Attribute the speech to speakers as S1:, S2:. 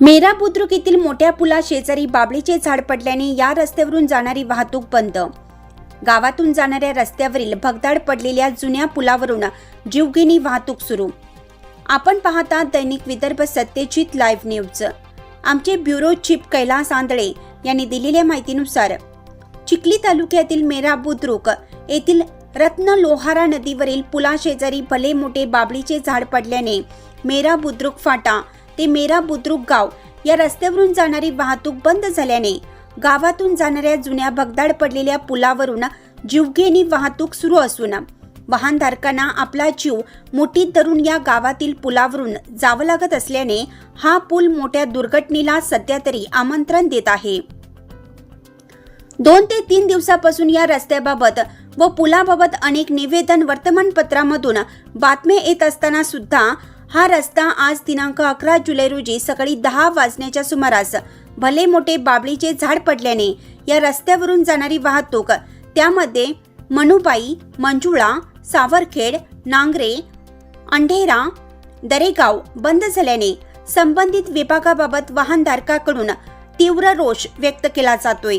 S1: मेरा बुद्रुक येथील मोठ्या पुला शेजारी बाबळीचे झाड पडल्याने या रस्त्यावरून जाणारी वाहतूक बंद. गावातून जाणाऱ्या रस्त्यावरील भगदाड पडलेल्या जुन्या पुलावरून जीवघेणी वाहतूक सुरू. आपण पाहता दैनिक विदर्भ सत्यजित लाईव्ह न्यूज. आमचे ब्युरो चीफ कैलास आंधळे यांनी दिलेल्या माहितीनुसार चिखली तालुक्यातील मेरा बुद्रुक येथील रत्न लोहारा नदीवरील पुलाशेजारी भले मोठे बाबळीचे झाड पडल्याने मेरा बुद्रुक फाटा ते मेरा बुद्रुक गाव या रस्त्यावरून जाणारी वाहतूक बंद झाल्याने गावातून जाणाऱ्या जुन्या भगदाड पडलेल्या पुलावरून जीवघेणी वाहतूक सुरू असून वाहनधारकांना आपला जीव मोठी धरून या गावातील पुलावरून जावं लागत असल्याने हा पूल मोठ्या दुर्घटनेला सध्या तरी आमंत्रण देत आहे. दोन ते तीन दिवसापासून या रस्त्याबाबत व पुलाबाबत अनेक निवेदन वर्तमानपत्रामधून बातम्या येत असताना सुद्धा हा रस्ता आज दिनांक अकरा जुलै रोजी सकाळी दहा वाजण्याच्या सुमारास भले मोठे बाबळीचे झाड पडल्याने या रस्त्यावरून जाणारी वाहतूक त्यामध्ये मनुबाई मंजुळा सावरखेड नांगरे अंढेरा दरेगाव बंद झाल्याने संबंधित विभागाबाबत वाहनधारकाकडून तीव्र रोष व्यक्त केला जातोय.